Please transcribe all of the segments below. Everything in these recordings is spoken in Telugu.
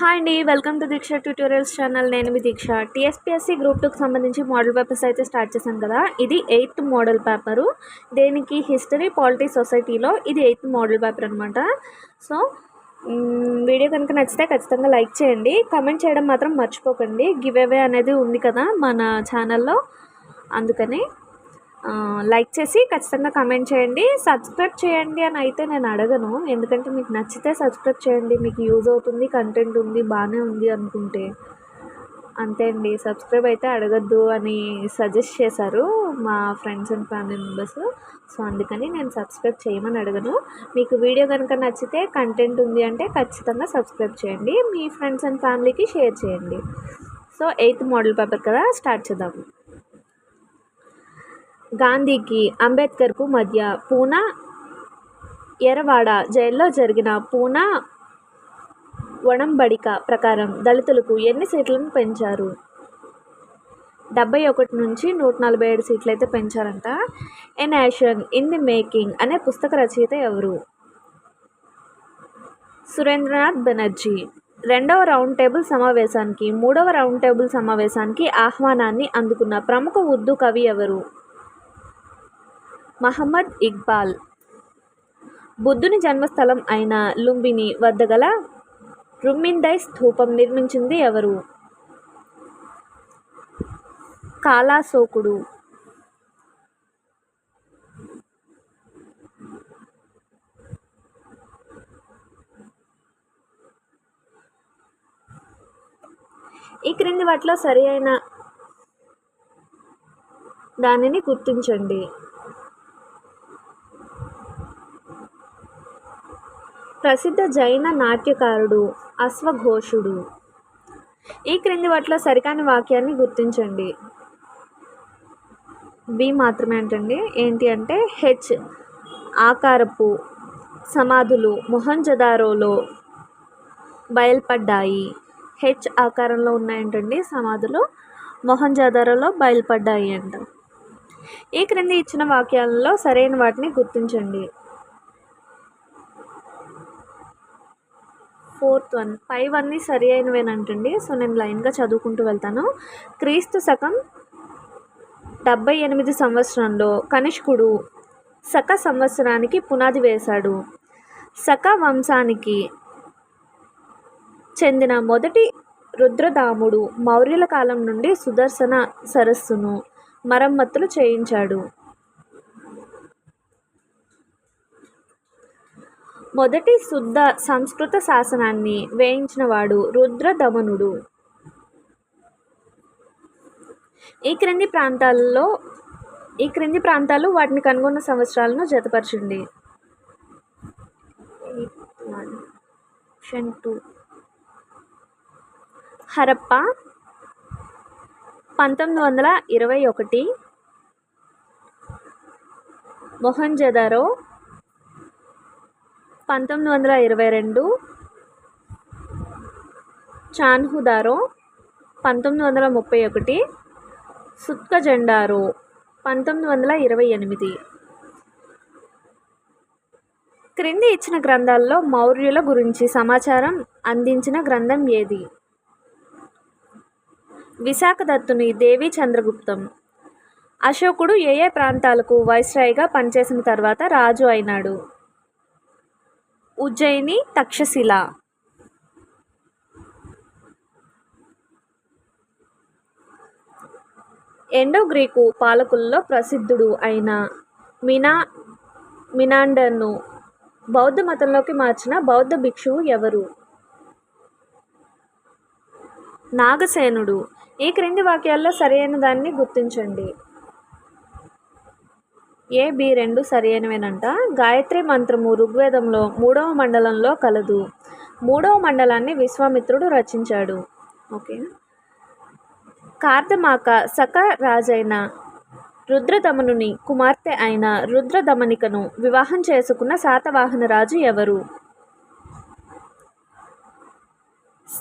హాయ్ అండి welcome to Deeksha tutorials channel నేను మీ దీక్ష. టీఎస్పీఎస్సీ గ్రూప్ టూకి సంబంధించి మోడల్ పేపర్స్ అయితే స్టార్ట్ చేశాను కదా? ఇది ఎయిత్ మోడల్ పేపరు దేనికి? హిస్టరీ పాలిటీ సొసైటీలో ఇది ఎయిత్ మోడల్ పేపర్ అనమాట సో వీడియో కనుక నచ్చితే ఖచ్చితంగా లైక్ చేయండి. కమెంట్ చేయడం మాత్రం మర్చిపోకండి. గివ్ అవే అనేది ఉంది కదా మన ఛానల్లో అందుకని లైక్ చేసి ఖచ్చితంగా కమెంట్ చేయండి. సబ్స్క్రైబ్ చేయండి అని అయితే నేను అడగను. ఎందుకంటే మీకు నచ్చితే సబ్స్క్రైబ్ చేయండి. మీకు యూజ్ అవుతుంది కంటెంట్ ఉంది బాగానే ఉంది అనుకుంటే. అంతే అండి. సబ్స్క్రైబ్ అయితే అడగద్దు అని సజెస్ట్ చేశారు మా friends and family members so అందుకని నేను సబ్స్క్రైబ్ చేయమని అడగను. మీకు వీడియో కనుక నచ్చితే కంటెంట్ ఉంది అంటే ఖచ్చితంగా సబ్స్క్రైబ్ చేయండి. మీ ఫ్రెండ్స్ అండ్ ఫ్యామిలీకి షేర్ చేయండి. సో ఎయిత్ మోడల్ పేపర్ కదా స్టార్ట్ చేద్దాం. గాంధీకి అంబేద్కర్కు మధ్య పూనా ఎరవాడ జైల్లో జరిగిన పూనా ఒడంబడిక ప్రకారం దళితులకు ఎన్ని సీట్లను పెంచారు? డెబ్బై ఒకటి నుంచి నూట నలభై ఏడు సీట్లు అయితే పెంచారంట. A nation in the making అనే పుస్తక రచయిత ఎవరు? సురేంద్రనాథ్ బెనర్జీ. రెండవ రౌండ్ టేబుల్ సమావేశానికి మూడవ రౌండ్ టేబుల్ సమావేశానికి ఆహ్వానాన్ని అందుకున్న ప్రముఖ ఉర్దూ కవి ఎవరు? మహమ్మద్ ఇక్బాల్. బుద్ధుని జన్మస్థలం అయిన లుంబిని వద్ద గల రుమ్మిందై స్థూపం నిర్మించింది ఎవరు? కాలాశోకుడు ఈ క్రింది వాటిలో సరి అయిన దానిని గుర్తించండి. ప్రసిద్ధ జైన నాట్యకారుడు అశ్వఘోషుడు. ఈ క్రింది వాటిలో సరికాని వాక్యాన్ని గుర్తించండి. బి మాత్రమే అంటండి. ఏంటి అంటే హెచ్ ఆకారపు సమాధులు మొహంజదారోలో బయల్పడ్డాయి. హెచ్ ఆకారంలో ఉన్నాయంటండి సమాధులు మొహంజదారోలో బయల్పడ్డాయి అంట. ఈ క్రింది ఇచ్చిన వాక్యాలలో సరైన వాటిని గుర్తించండి. ఫోర్త్ వన్ ఫైవ్ అన్నీ సరి అయినవేనంటండి. సో నేను లైన్గా చదువుకుంటూ వెళ్తాను. క్రీస్తు శకం డెబ్బై ఎనిమిది సంవత్సరంలో కనిష్కుడు శక సంవత్సరానికి పునాది వేశాడు. శక వంశానికి చెందిన మొదటి రుద్రదాముడు మౌర్యుల కాలం నుండి సుదర్శన సరస్సును మరమ్మతులు చేయించాడు. మొదటి శుద్ధ సంస్కృత శాసనాన్ని వేయించినవాడు రుద్రదమనుడు. ఈ క్రింది ప్రాంతాల్లో ఈ క్రింది ప్రాంతాలు వాటిని కనుగొన్న సంవత్సరాలను జతపరచండి. హరప్ప పంతొమ్మిది వందల ఇరవై ఒకటి. మొహంజదారో పంతొమ్మిది వందల ఇరవై రెండు చాన్హుదారో పంతొమ్మిది వందల ముప్పై ఒకటి సుత్క జెండారో పంతొమ్మిది వందల ఇరవై ఎనిమిది క్రింది ఇచ్చిన గ్రంథాల్లో మౌర్యుల గురించి సమాచారం అందించిన గ్రంథం ఏది? విశాఖదత్తుని దేవి చంద్రగుప్తం. అశోకుడు ఏ ఏ ప్రాంతాలకు వైస్రాయిగా పనిచేసిన తర్వాత రాజు అయినాడు. ఉజ్జయిని తక్షశిల. ఎండో గ్రీకు పాలకుల్లో ప్రసిద్ధుడు అయిన మినా మినాండర్ను బౌద్ధ మతంలోకి మార్చిన బౌద్ధ భిక్షువు ఎవరు? నాగసేనుడు. ఈ క్రింది వాక్యాల్లో సరైన దాన్ని గుర్తించండి. ఏ బి రెండు సరైనవేనంట. గాయత్రి మంత్రము ఋగ్వేదంలో మూడవ మండలంలో కలదు. మూడవ మండలాన్ని విశ్వామిత్రుడు రచించాడు. ఓకే. కార్తమాక సక రాజైన రుద్రదమనుని కుమార్తె అయిన రుద్రదమనికను వివాహం చేసుకున్న శాతవాహన రాజు ఎవరు?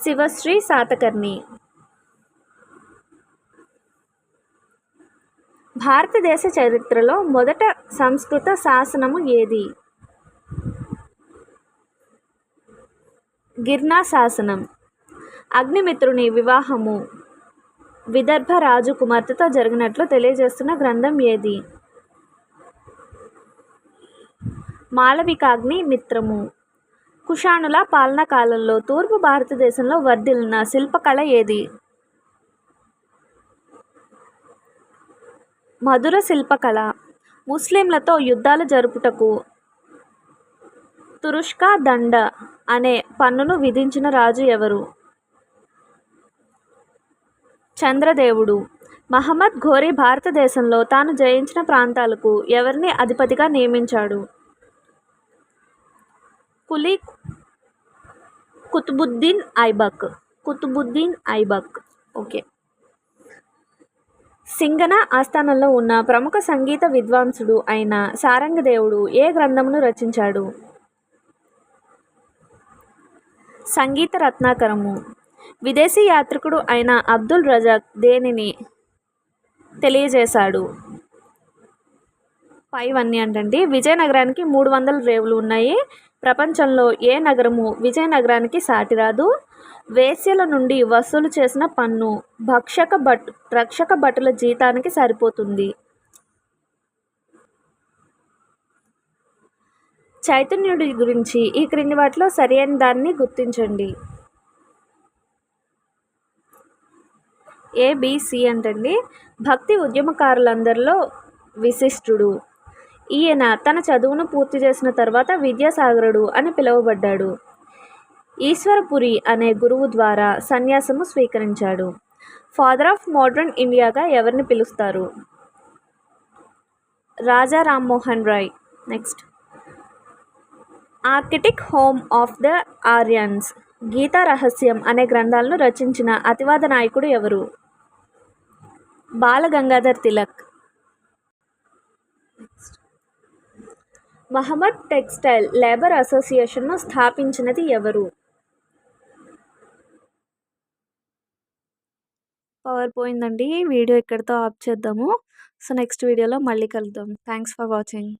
శివశ్రీ శాతకర్ణి. భారతదేశ చరిత్రలో మొదట సంస్కృత శాసనము ఏది? గిర్నా శాసనం. అగ్నిమిత్రుని వివాహము. విదర్భ రాజు కుమార్తెతో జరిగినట్లు తెలియజేస్తున్న గ్రంథం ఏది? మాళవికాగ్ని మిత్రము. కుషాణుల పాలనా కాలంలో తూర్పు భారతదేశంలో వర్ధిల్లిన శిల్పకళ ఏది? మధుర శిల్పకళ ముస్లింలతో యుద్ధాలు జరుపుటకు తురుష్కా దండ అనే పన్నును విధించిన రాజు ఎవరు? చంద్రదేవుడు. మహమ్మద్ ఘోరీ భారతదేశంలో తాను జయించిన ప్రాంతాలకు ఎవరిని అధిపతిగా నియమించాడు? కులీ కుతుబుద్దీన్ ఐబక్. కుతుబుద్దీన్ ఐబక్. ఓకే. సింగన ఆస్థానంలో ఉన్న ప్రముఖ సంగీత విద్వాంసుడు అయిన సారంగదేవుడు ఏ గ్రంథమును రచించాడు? సంగీత రత్నాకరము. విదేశీ యాత్రికుడు అయిన అబ్దుల్ రజాక్ దేనిని తెలియజేశాడు? పైవన్నీ అంటండి. విజయనగరానికి మూడు వందల రేవులు ఉన్నాయి. ప్రపంచంలో ఏ నగరము విజయనగరానికి సాటిరాదు? వేశ్యల నుండి వసూలు చేసిన పన్ను భక్షక భట్ రక్షక భటుల జీతానికి సరిపోతుంది. చైతన్యుడి గురించి ఈ క్రింది వాటిలో సరైన దాన్ని గుర్తించండి. ఏబిసి అంటండి. భక్తి ఉద్యమకారులందరిలో విశిష్టుడు. ఈయన తన చదువును పూర్తి చేసిన తర్వాత విద్యాసాగరుడు అని పిలువబడ్డాడు. ఈశ్వరపురి అనే గురువు ద్వారా సన్యాసము స్వీకరించాడు. ఫాదర్ ఆఫ్ మోడ్రన్ ఇండియాగా ఎవరిని పిలుస్తారు? Raja Rammohan Roy. Next Arctic home of the Aryans Gita Rahasyam అనే గ్రంథాలను రచించిన అతివాద నాయకుడు ఎవరు? బాలగంగాధర్ తిలక్. మహమ్మద్ టెక్స్టైల్ లేబర్ అసోసియేషన్ను స్థాపించినది ఎవరు? పవర్ పోయిందండి. వీడియో ఇక్కడితో ఆఫ్ చేద్దాము. సో నెక్స్ట్ వీడియోలో మళ్ళీ కలుద్దాం. Thanks for watching.